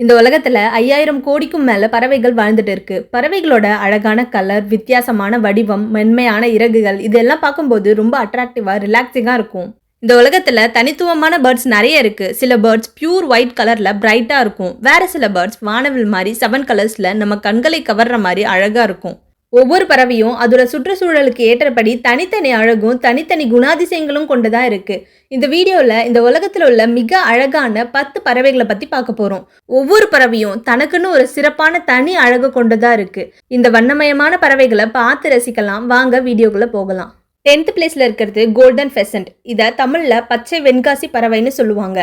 இந்த உலகத்துல ஐயாயிரம் கோடிக்கும் மேல பறவைகள் வாழ்ந்துட்டு இருக்கு. பறவைகளோட அழகான கலர் வித்தியாசமான வடிவம் மென்மையான இறகுகள் இதெல்லாம் பார்க்கும்போது ரொம்ப அட்ராக்டிவா ரிலாக்ஸிங்கா இருக்கும். இந்த உலகத்துல தனித்துவமான பேர்ட்ஸ் நிறைய இருக்கு. சில பேர்ட்ஸ் பியூர் ஒயிட் கலர்ல பிரைட்டா இருக்கும். வேற சில பேர்ட்ஸ் வானவில் மாதிரி செவன் கலர்ஸ்ல நம்ம கண்களை கவர்ற மாதிரி அழகா இருக்கும். ஒவ்வொரு பறவையும் அதோட சுற்றுச்சூழலுக்கு ஏற்றபடி தனித்தனி அழகும் தனித்தனி குணாதிசயங்களும் கொண்டுதான் இருக்கு. இந்த வீடியோவில் இந்த உலகத்தில் உள்ள மிக அழகான பத்து பறவைகளை பற்றி பார்க்க போகிறோம் ஒவ்வொரு பறவையும் தனக்குன்னு ஒரு சிறப்பான தனி அழகு கொண்டுதான் இருக்கு. இந்த வண்ணமயமான பறவைகளை பார்த்து ரசிக்கலாம். வாங்க வீடியோக்குள்ளே போகலாம். டென்த் பிளேஸில் இருக்கிறது கோல்டன் ஃபெசன்ட். இதை தமிழில் பச்சை வெண்காசி பறவைன்னு சொல்லுவாங்க.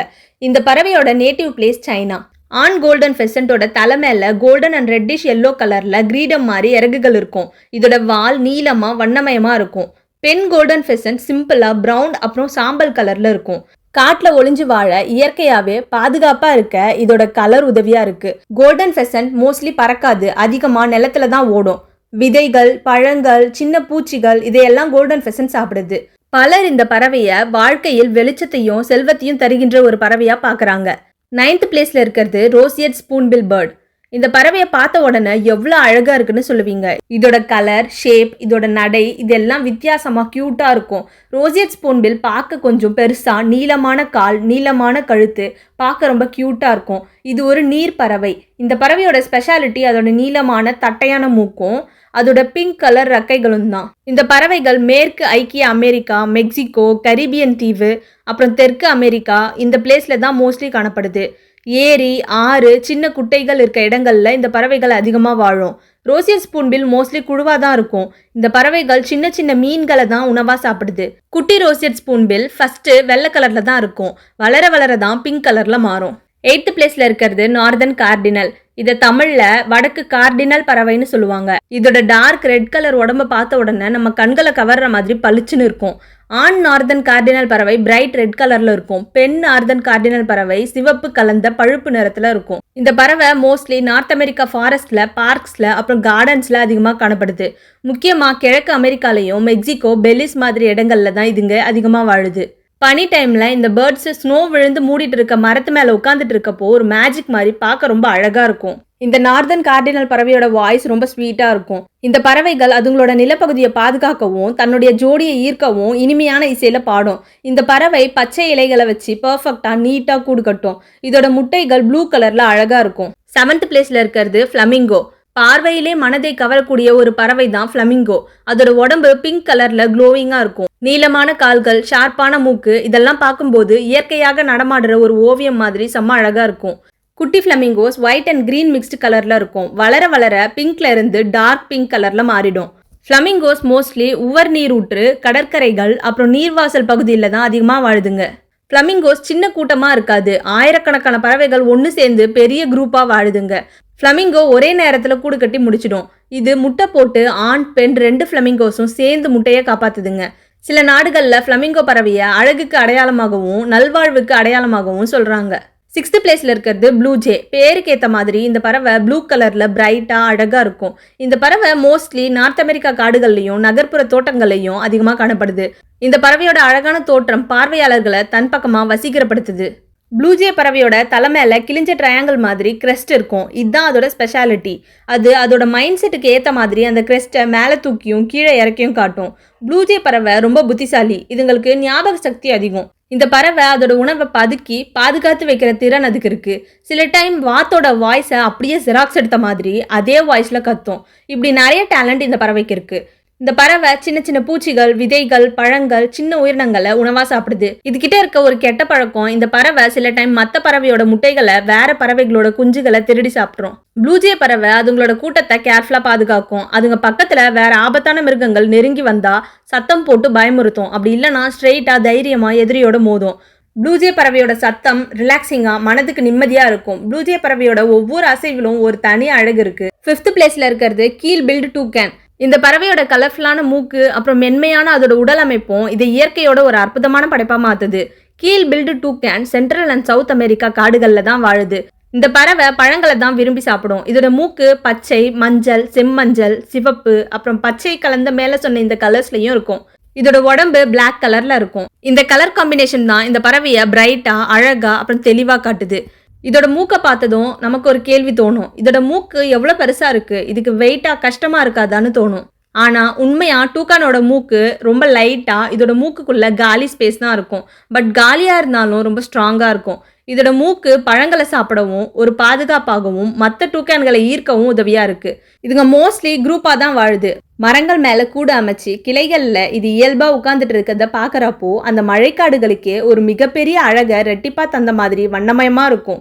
இந்த பறவையோட நேட்டிவ் பிளேஸ் சைனா. ஆண் கோல்டன் ஃபெசண்டோட தலை மேலே கோல்டன் அண்ட் ரெட்டிஷ் எல்லோ கலரில் கிரீடம் மாதிரி இறகுகள் இருக்கும். இதோட வால் நீளமாக வண்ணமயமாக இருக்கும். பெண் கோல்டன் ஃபெசன்ட் சிம்பிளாக பிரவுன் அப்புறம் சாம்பல் கலரில் இருக்கும். காட்டில் ஒளிஞ்சு வாழ இயற்கையாகவே பாதுகாப்பாக இருக்க இதோட கலர் உதவியாக இருக்குது கோல்டன் ஃபெசன்ட் மோஸ்ட்லி பறக்காது அதிகமாக நிலத்துல தான் ஓடும். விதைகள் பழங்கள் சின்ன பூச்சிகள் இதையெல்லாம் கோல்டன் ஃபெசன்ட் சாப்பிடுது. பலர் இந்த பறவையை வாழ்க்கையில் வெளிச்சத்தையும் செல்வத்தையும் தருகின்ற ஒரு பறவையாக பார்க்குறாங்க நைன்த் பிளேஸில் இருக்கிறது ரோசியட் ஸ்பூன்பில் பேர்ட் இந்த பறவையை பார்த்த உடனே எவ்வளோ அழகாக இருக்குன்னு சொல்லுவீங்க. இதோட கலர் ஷேப் இதோட நடை இதெல்லாம் வித்தியாசமாக க்யூட்டாக இருக்கும். ரோசியட் ஸ்பூன்பில் பார்க்க கொஞ்சம் பெருசாக நீளமான கால் நீளமான கழுத்து பார்க்க ரொம்ப க்யூட்டாக இருக்கும். இது ஒரு நீர் பறவை. இந்த பறவையோட ஸ்பெஷாலிட்டி அதோட நீளமான தட்டையான மூக்கும் அதோட பிங்க் கலர் ரக்கைகளும் தான். இந்த பறவைகள் மேற்கு ஐக்கிய அமெரிக்கா மெக்சிகோ கரீபியன் தீவு அப்புறம் தெற்கு அமெரிக்கா இந்த பிளேஸில் தான் மோஸ்ட்லி காணப்படுது. ஏரி ஆறு சின்ன குட்டைகள் இருக்க இடங்கள்ல இந்த பறவைகள் அதிகமாக வாழும். ரோசியஸ் ஸ்பூன்பில் மோஸ்ட்லி குழுவாக தான் இருக்கும். இந்த பறவைகள் சின்ன சின்ன மீன்களை தான் உணவாக சாப்பிடுது. குட்டி ரோசியட் ஸ்பூன்பில் ஃபஸ்ட்டு வெள்ளை கலரில் தான் இருக்கும். வளர வளர தான் பிங்க் கலரில் மாறும். எயித்து பிளேஸில் இருக்கிறது நார்தன் கார்டினல் இதை தமிழ்ல வடக்கு கார்டினல் பறவைன்னு சொல்லுவாங்க. இதோட டார்க் ரெட் கலர் உடம்ப பார்த்த உடனே நம்ம கண்களை கவர்ற மாதிரி பளிச்சுன்னு இருக்கும். ஆண் நார்தன் கார்டினல் பறவை பிரைட் ரெட் கலர்ல இருக்கும். பெண் நார்தன் கார்டினல் பறவை சிவப்பு கலந்த பழுப்பு நிறத்துல இருக்கும். இந்த பறவை மோஸ்ட்லி நார்த் அமெரிக்கா ஃபாரஸ்ட்ல பார்க்ஸ்ல அப்புறம் கார்டன்ஸ்ல அதிகமாக காணப்படுது. முக்கியமா கிழக்கு அமெரிக்காலையும் மெக்சிகோ பெலிஸ் மாதிரி இடங்கள்ல தான் இதுங்க அதிகமாக வாழுது. பனி டைமில் இந்த பேர்ட்ஸ் ஸ்னோ விழுந்து மூடிட்டு இருக்க மரத்து மேலே உட்காந்துட்டு இருக்கப்போ ஒரு மேஜிக் மாதிரி பார்க்க ரொம்ப அழகாக இருக்கும். இந்த நார்தன் கார்டினல் பறவையோட வாய்ஸ் ரொம்ப ஸ்வீட்டாக இருக்கும். இந்த பறவைகள் அதுங்களோட நிலப்பகுதியை பாதுகாக்கவும் தன்னுடைய ஜோடியை ஈர்க்கவும் இனிமையான இசையில் பாடும். இந்த பறவை பச்சை இலைகளை வச்சு பர்ஃபெக்டாக நீட்டாக கூடு கட்டும். இதோட முட்டைகள் ப்ளூ கலரில் அழகாக இருக்கும். செவன்த் பிளேஸில் இருக்கிறது ஃப்ளமிங்கோ பார்வையிலே மனதை கவரக்கூடிய ஒரு பறவை தான் ஃப்ளமிங்கோ அதோட உடம்பு பிங்க் கலர்ல க்ளோவிங்கா இருக்கும். நீளமான கால்கள் ஷார்ப்பான மூக்கு இதெல்லாம் பார்க்கும்போது இயற்கையாக நடமாடுற ஒரு ஓவியம் மாதிரி செம்ம அழகா இருக்கும். குட்டி flamingos white and green mixed கலர்ல இருக்கும். வளர வளர பிங்க்ல இருந்து டார்க் பிங்க் கலர்ல மாறிடும். ஃப்ளமிங்கோஸ் மோஸ்ட்லி உவர் நீரூற்று கடற்கரைகள் அப்புறம் நீர்வாசல் பகுதியில் தான் அதிகமாக வாழுதுங்க. ஃப்ளமிங்கோஸ் சின்ன கூட்டமாக இருக்காது. ஆயிரக்கணக்கான பறவைகள் ஒன்று சேர்ந்து பெரிய குரூப்பாக வாழுதுங்க. ஃப்ளமிங்கோ ஒரே நேரத்தில் கூடு கட்டி முடிச்சிடும். இது முட்டை போட்டு ஆண் பெண் ரெண்டு ஃப்ளமிங்கோஸும் சேர்ந்து முட்டையை காப்பாத்துதுங்க. சில நாடுகளில் ஃப்ளமிங்கோ பறவையை அழகுக்கு அடையாளமாகவும் நல்வாழ்வுக்கு அடையாளமாகவும் சொல்கிறாங்க சிக்ஸ்த் பிளேஸில் இருக்கிறது ப்ளூ ஜே பேருக்கு ஏற்ற மாதிரி இந்த பறவை ப்ளூ கலரில் பிரைட்டாக அழகாக இருக்கும். இந்த பறவை மோஸ்ட்லி நார்த் அமெரிக்கா காடுகள்லையும் நகர்ப்புற தோட்டங்கள்லையும் அதிகமாக காணப்படுது. இந்த பறவையோட அழகான தோற்றம் பார்வையாளர்களை தன் பக்கமாக வசீகரப்படுத்துது. ப்ளூஜே பறவையோட தலை மேலே கிழிஞ்ச ட்ரையாங்கிள் மாதிரி கிரெஸ்ட் இருக்கும். இதுதான் அதோட ஸ்பெஷாலிட்டி அது அதோட மைண்ட் செட்டுக்கு ஏற்ற மாதிரி அந்த கிரெஸ்ட்டை மேலே தூக்கியும் கீழே இறக்கியும் காட்டும். ப்ளூஜே பறவை ரொம்ப புத்திசாலி. இதுங்களுக்கு ஞாபக சக்தி அதிகம். இந்த பறவை அதோட உணவை பதுக்கி பாதுகாத்து வைக்கிற திறன் அதுக்கு இருக்கு. சில டைம் வாத்தோட வாய்ஸை அப்படியே ஜெராக்ஸ் எடுத்த மாதிரி அதே வாய்ஸில் கத்தும். இப்படி நிறைய டேலண்ட் இந்த பறவைக்கு இருக்குது இந்த பறவை சின்ன சின்ன பூச்சிகள் விதைகள் பழங்கள் சின்ன உயிரினங்களை உணவா சாப்பிடுது. இதுகிட்ட இருக்க ஒரு கெட்ட பழக்கம். இந்த பறவை சில டைம் மற்ற பறவையோட முட்டைகளை வேற பறவைகளோட குஞ்சுகளை திருடி சாப்பிட்றோம் ப்ளூஜே பறவை அதுங்களோட கூட்டத்தை கேர்ஃபுல்லா பாதுகாக்கும். அதுங்க பக்கத்துல வேற ஆபத்தான மிருகங்கள் நெருங்கி வந்தா சத்தம் போட்டு பயமுறுத்தும். அப்படி இல்லைன்னா ஸ்ட்ரெயிட்டா தைரியமா எதிரியோட மோதும். ப்ளூஜே பறவையோட சத்தம் ரிலாக்ஸிங்காக மனதுக்கு நிம்மதியாக இருக்கும். ப்ளூஜே பறவையோட ஒவ்வொரு அசைவிலும் ஒரு தனி அழகு இருக்கு. ஃபிஃப்த் பிளேஸ்ல இருக்கிறது கீழ் பில்டு டூ கேன் இந்த பறவையோட கலர்ஃபுல்லான மூக்கு அப்புறம் மென்மையான அதோட உடல் அமைப்பும் இது இயற்கையோட ஒரு அற்புதமான படைப்பாக மாத்துது. Keel billed toucan Central and South America காடுகளில் தான் வாழுது. இந்த பறவை பழங்களை தான் விரும்பி சாப்பிடும். இதோட மூக்கு பச்சை மஞ்சள் செம்மஞ்சள் சிவப்பு அப்புறம் பச்சை கலந்த மேலே சொன்ன இந்த கலர்ஸ்லையும் இருக்கும். இதோட உடம்பு பிளாக் கலர்ல இருக்கும். இந்த கலர் காம்பினேஷன் தான் இந்த பறவையை பிரைட்டா அழகா அப்புறம் தெளிவா காட்டுது. இதோட மூக்கை பார்த்ததும் நமக்கு ஒரு கேள்வி தோணும். இதோட மூக்கு எவ்வளோ பெருசாக இருக்குது இதுக்கு வெயிட்டாக கஷ்டமாக இருக்காதான்னு தோணும். ஆனால் உண்மையாக டூக்கானோட மூக்கு ரொம்ப லைட்டாக இதோட மூக்குக்குள்ளே காலி ஸ்பேஸ் தான் இருக்கும். பட் காலியாக இருந்தாலும் ரொம்ப ஸ்ட்ராங்காக இருக்கும். இதோட மூக்கு பழங்களை சாப்பிடவும் ஒரு பாதுகாப்பாகவும் மற்ற டூக்கான்களை ஈர்க்கவும் உதவியாக இருக்குது இதுங்க மோஸ்ட்லி குரூப்பாக தான் வாழுது. மரங்கள் மேலே கூடு அமைச்சு கிளைகளில் இது இயல்பாக உட்காந்துட்டு இருக்கிறத பார்க்குறப்போ அந்த மழைக்காடுகளுக்கே ஒரு மிகப்பெரிய அழகை ரெட்டிப்பாக தந்த மாதிரி வண்ணமயமாக இருக்கும்.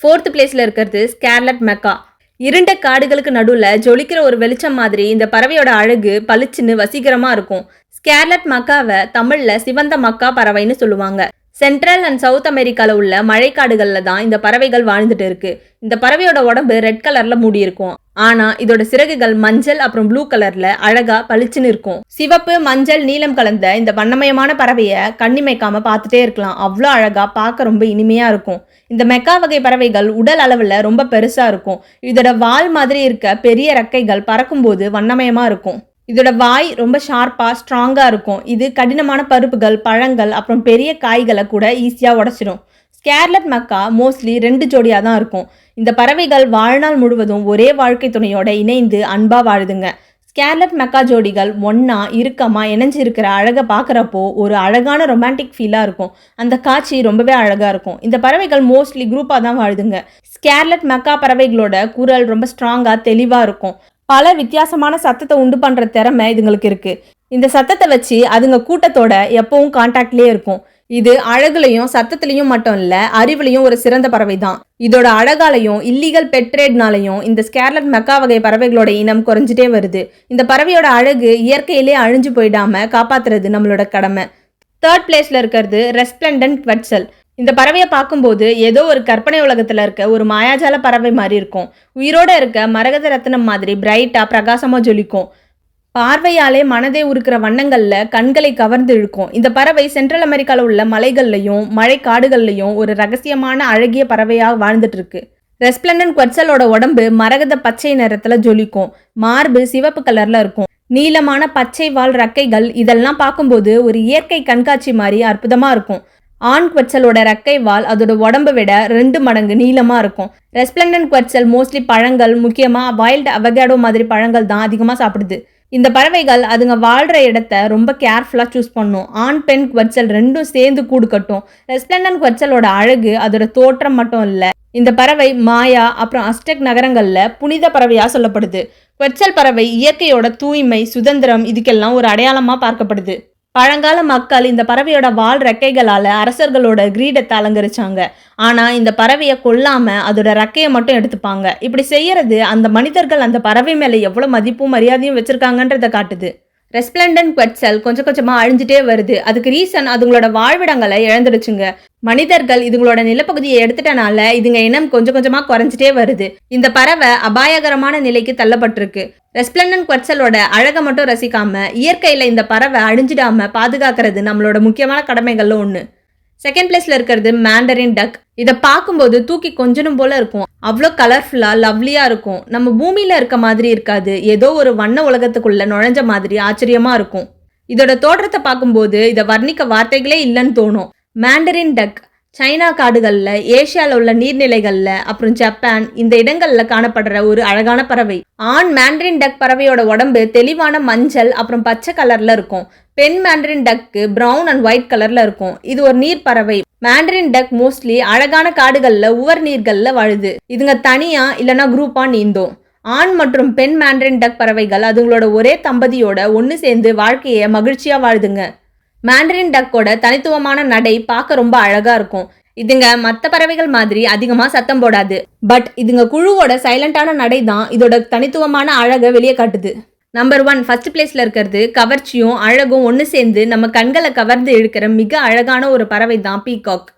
ஃபோர்த் பிளேஸில் இருக்கிறது ஸ்கேர்லட் மெக்கா இருண்ட காடுகளுக்கு நடுவில் ஜொலிக்கிற ஒரு வெளிச்சம் மாதிரி இந்த பறவையோட அழகு பளிச்சுன்னு வசீகரமாக இருக்கும். ஸ்கேர்லட் மக்காவை தமிழில் சிவந்த மக்கா பறவைன்னு சொல்லுவாங்க. சென்ட்ரல் அண்ட் சவுத் அமெரிக்காவில் உள்ள மழைக்காடுகளில் தான் இந்த பறவைகள் வாழ்ந்துட்டு இருக்கு. இந்த பறவையோட உடம்பு ரெட் கலரில் மூடி இருக்கும். ஆனா இதோட சிறகுகள் மஞ்சள் அப்புறம் ப்ளூ கலர்ல அழகா பளிச்சுன்னு இருக்கும். சிவப்பு மஞ்சள் நீலம் கலந்த இந்த வண்ணமயமான பறவையை கண்ணிமைக்காம பார்த்துட்டே இருக்கலாம். அவ்வளோ அழகா பார்க்க ரொம்ப இனிமையா இருக்கும். இந்த மெக்கா வகை பறவைகள் உடல் அளவில் ரொம்ப பெருசா இருக்கும். இதோட வால் மாதிரி இருக்க பெரிய ரெக்கைகள் பறக்கும்போது வண்ணமயமா இருக்கும். இதோட வாய் ரொம்ப ஷார்ப்பாக ஸ்ட்ராங்காக இருக்கும். இது கடினமான பருப்புகள் பழங்கள் அப்புறம் பெரிய காய்களை கூட ஈஸியாக உடச்சிடும் ஸ்கேர்லட் மக்கா மோஸ்ட்லி ரெண்டு ஜோடியாக தான் இருக்கும். இந்த பறவைகள் வாழ்நாள் முழுவதும் ஒரே வாழ்க்கை துணையோட இணைந்து அன்பாக வாழுதுங்க. ஸ்கேர்லட் மக்கா ஜோடிகள் ஒன்றா இறுக்கமாக இணைஞ்சு இருக்கிற அழகை பார்க்குறப்போ ஒரு அழகான ரொமான்டிக் ஃபீலாக இருக்கும். அந்த காட்சி ரொம்பவே அழகாக இருக்கும். இந்த பறவைகள் மோஸ்ட்லி குரூப்பாக தான் வாழுதுங்க. ஸ்கேர்லட் மக்கா பறவைகளோட குரல் ரொம்ப ஸ்ட்ராங்காக தெளிவாக இருக்கும். பல வித்தியாசமான சத்தத்தை உண்டு பண்ணுற திறமை இதுங்களுக்கு இருக்குது இந்த சத்தத்தை வச்சு அதுங்க கூட்டத்தோட எப்பவும் கான்டாக்ட்லேயே இருக்கும். இது அழகுலையும் சத்தத்திலையும் மட்டும் இல்லை அறிவுலையும் ஒரு சிறந்த பறவை தான் இதோட அழகாலையும் இல்லீகல் பெட்ரேட்னாலையும் இந்த ஸ்கேர்லட் மெக்கா வகை பறவைகளோட இனம் குறைஞ்சிட்டே வருது. இந்த பறவையோட அழகு இயற்கையிலே அழிஞ்சு போயிடாம காப்பாத்துறது நம்மளோட கடமை. தேர்ட் பிளேஸ்ல இருக்கிறது ரெஸ்பிளண்டன் குவட்சல் இந்த பறவையை பார்க்கும்போது ஏதோ ஒரு கற்பனை உலகத்தில் இருக்க ஒரு மாயாஜால பறவை மாதிரி இருக்கும். உயிரோட இருக்க மரகத ரத்னம் மாதிரி பிரைட்டாக பிரகாசமாக ஜொலிக்கும். பார்வையாலே மனதை உருக்கிற வண்ணங்களில் கண்களை கவர்ந்து இழுக்கும். இந்த பறவை சென்ட்ரல் அமெரிக்காவில் உள்ள மலைகள்லையும் மழை காடுகள்லையும் ஒரு ரகசியமான அழகிய பறவையாக வாழ்ந்துட்டு இருக்கு. ரெஸ்பிளண்டன் குவர்சலோட உடம்பு மரகத பச்சை நிறத்தில் ஜொலிக்கும். மார்பு சிவப்பு கலரில் இருக்கும். நீளமான பச்சை வால் ரக்கைகள் இதெல்லாம் பார்க்கும்போது ஒரு இயற்கை கண்காட்சி மாதிரி அற்புதமாக இருக்கும். ஆண் குவச்சலோட ரெக்கை வால் அதோட உடம்பை விட ரெண்டு மடங்கு நீளமாக இருக்கும். ரெஸ்பிளண்டன் குவச்சல் மோஸ்ட்லி பழங்கள் முக்கியமாக வைல்டு அவகேடோ மாதிரி பழங்கள் தான் அதிகமாக சாப்பிடுது. இந்த பறவைகள் அதுங்க வாழ்கிற இடத்த ரொம்ப கேர்ஃபுல்லாக சூஸ் பண்ணும். ஆண் பெண் குவச்சல் ரெண்டும் சேர்ந்து கூடு கட்டும். ரெஸ்பிளண்டன் குவச்சலோட அழகு அதோட தோற்றம் மட்டும் இல்லை. இந்த பறவை மாயா அப்புறம் அஸ்டெக் நகரங்களில் புனித பறவையாக சொல்லப்படுது. குவச்சல் பறவை இயற்கையோட தூய்மை சுதந்திரம் இதுக்கெல்லாம் ஒரு அடையாளமாக பார்க்கப்படுது. பழங்கால மக்கள் இந்த பறவையோட வால் ரெக்கைகளால் அரசர்களோட கிரீடத்தை அலங்கரிச்சாங்க. ஆனால் இந்த பறவையை கொல்லாமல் அதோட ரெக்கையை மட்டும் எடுத்துப்பாங்க. இப்படி செய்யறது அந்த மனிதர்கள் அந்த பறவை மேலே எவ்வளோ மதிப்பும் மரியாதையும் வச்சுருக்காங்கன்றதை காட்டுது. ரெஸ்பிளண்டன் குவெட்சல் கொஞ்சம் கொஞ்சமாக அழிஞ்சிட்டே வருது. அதுக்கு ரீசன் அதுங்களோட வாழ்விடங்களை இழந்துடுச்சுங்க. மனிதர்கள் இதுங்களோட நிலப்பகுதியை எடுத்துட்டனால இதுங்க இனம் கொஞ்சம் கொஞ்சமாக குறைஞ்சிட்டே வருது. இந்த பறவை அபாயகரமான நிலைக்கு தள்ளப்பட்டிருக்கு. ரெஸ்பிளண்டன் குவெட்சலோட அழகை மட்டும் ரசிக்காம இயற்கையில் இந்த பறவை அழிஞ்சிடாம பாதுகாக்கிறது நம்மளோட முக்கியமான கடமைகள்ல ஒன்று செகண்ட் பிளேஸ்ல இருக்கிறது மேண்டரின் டக் இதை பார்க்கும்போது தூக்கி கொஞ்சனும் போல இருக்கும். அவ்வளோ கலர்ஃபுல்லா லவ்லியா இருக்கும். நம்ம பூமியில இருக்க மாதிரி இருக்காது. ஏதோ ஒரு வண்ண உலகத்துக்குள்ள நுழைஞ்ச மாதிரி ஆச்சரியமா இருக்கும். இதோட தோற்றத்தை பார்க்கும்போது இதை வர்ணிக்க வார்த்தைகளே இல்லைன்னு தோணும். மேண்டரின் டக் சைனா காடுகளில் ஏஷியாவில் உள்ள நீர்நிலைகளில் அப்புறம் ஜப்பான் இந்த இடங்களில் காணப்படுற ஒரு அழகான பறவை. ஆண் மேண்ட்ரின் டக் பறவையோட உடம்பு தெளிவான மஞ்சள் அப்புறம் பச்சை கலரில் இருக்கும். பெண் மேண்ட்ரின் டக்கு ப்ரௌன் அண்ட் ஒயிட் கலரில் இருக்கும். இது ஒரு நீர் பறவை. மேண்ட்ரின் டக் மோஸ்ட்லி அழகான காடுகளில் உவர் நீர்களில் வாழுது. இதுங்க தனியாக இல்லைன்னா குரூப்பாக நீந்தும். ஆண் மற்றும் பெண் மேண்ட்ரின் டக் பறவைகள் அதுங்களோட ஒரே தம்பதியோட ஒன்று சேர்ந்து வாழ்க்கையை மகிழ்ச்சியாக வாழுதுங்க. மேண்டரின் டக்கோட தனித்துவமான நடை பார்க்க ரொம்ப அழகா இருக்கும். இதுங்க மற்ற பறவைகள் மாதிரி அதிகமாக சத்தம் போடாது. பட் இதுங்க குழுவோட சைலண்டான நடை தான் இதோட தனித்துவமான அழகை வெளியே காட்டுது. நம்பர் ஒன் ஃபர்ஸ்ட் பிளேஸ்ல இருக்கிறது கவர்ச்சியும் அழகும் ஒன்று சேர்ந்து நம்ம கண்களை கவர்ந்து இழுக்கிற மிக அழகான ஒரு பறவை தான் பீகாக்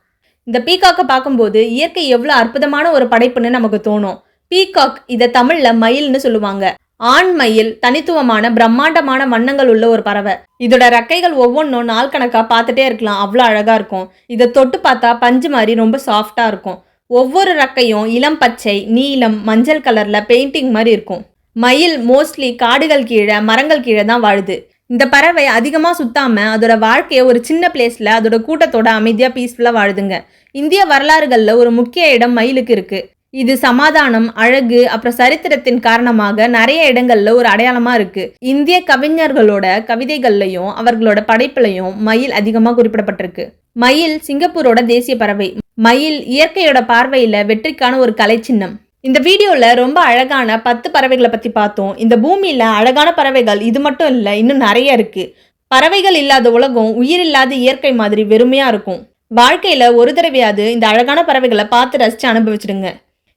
இந்த பீகாக்கை பார்க்கும்போது இயற்கை எவ்வளோ அற்புதமான ஒரு படைப்புன்னு நமக்கு தோணும். பீகாக் இதை தமிழில் மயில்னு சொல்லுவாங்க. ஆண் மயில் தனித்துவமான பிரம்மாண்டமான வண்ணங்கள் உள்ள ஒரு பறவை. இதோட ரெக்கைகள் ஒவ்வொன்றும் நாள் கணக்காக பார்த்துட்டே இருக்கலாம். அவ்வளோ அழகாக இருக்கும். இதை தொட்டு பார்த்தா பஞ்சு மாதிரி ரொம்ப சாஃப்டாக இருக்கும். ஒவ்வொரு ரெக்கையும் இளம் பச்சை நீலம் மஞ்சள் கலரில் பெயிண்டிங் மாதிரி இருக்கும். மயில் மோஸ்ட்லி காடுகள் கீழே மரங்கள் கீழே தான் வாழுது. இந்த பறவை அதிகமாக சுத்தாமல் அதோட வாழ்க்கையை ஒரு சின்ன பிளேஸில் அதோட கூட்டத்தோட அமைதியாக பீஸ்ஃபுல்லாக வாழுதுங்க. இந்திய வரலாறுகளில் ஒரு முக்கிய இடம் மயிலுக்கு இருக்குது இது சமாதானம் அழகு அப்புறம் சரித்திரத்தின் காரணமாக நிறைய இடங்கள்ல ஒரு அடையாளமா இருக்கு. இந்திய கவிஞர்களோட கவிதைகள்லையும் அவர்களோட படைப்புலையும் மயில் அதிகமாக குறிப்பிடப்பட்டிருக்கு. மயில் சிங்கப்பூரோட தேசிய பறவை. மயில் இயற்கையோட பார்வையில வெற்றிக்கான ஒரு கலை சின்னம். இந்த வீடியோல ரொம்ப அழகான பத்து பறவைகளை பத்தி பார்த்தோம். இந்த பூமியில அழகான பறவைகள் இது மட்டும் இல்ல இன்னும் நிறைய இருக்கு. பறவைகள் இல்லாத உலகம் உயிர் இல்லாத இயற்கை மாதிரி வெறுமையா இருக்கும். வாழ்க்கையில ஒரு தடவையாவது இந்த அழகான பறவைகளை பார்த்து ரசிச்சு அனுபவிச்சிடுங்க.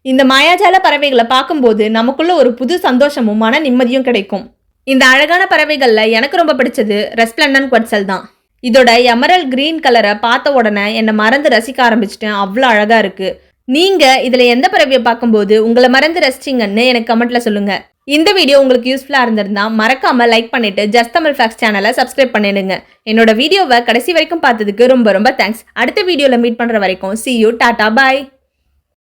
இந்த மாயாஜால பறவைகளை பார்க்கும்போது நமக்குள்ள ஒரு புது சந்தோஷமும் மன நிம்மதியும் கிடைக்கும். இந்த அழகான பறவைகளில் எனக்கு ரொம்ப பிடிச்சது ரெஸ்பிளண்டன் குவட்சல் தான். இதோட எமரல் கிரீன் கலரை பார்த்த உடனே என்னை மறந்து ரசிக்க ஆரம்பிச்சிட்டேன். அவ்வளோ அழகாக இருக்குது நீங்கள் இதில் எந்த பறவையை பார்க்கும்போது உங்களை மறந்து ரசிச்சிங்கன்னு எனக்கு கமெண்ட்டில் சொல்லுங்கள் இந்த வீடியோ உங்களுக்கு யூஸ்ஃபுல்லாக இருந்திருந்தா மறக்காம லைக் பண்ணிட்டு ஜஸ்ட் தமிழ் ஃபேக்ஸ் சேனலை சப்ஸ்கிரைப் பண்ணிடுங்க. என்னோட வீடியோவை கடைசி வரைக்கும் பார்த்ததுக்கு ரொம்ப ரொம்ப தேங்க்ஸ் அடுத்த வீடியோவில் மீட் பண்ணுற வரைக்கும் சி யூ டாடா பாய்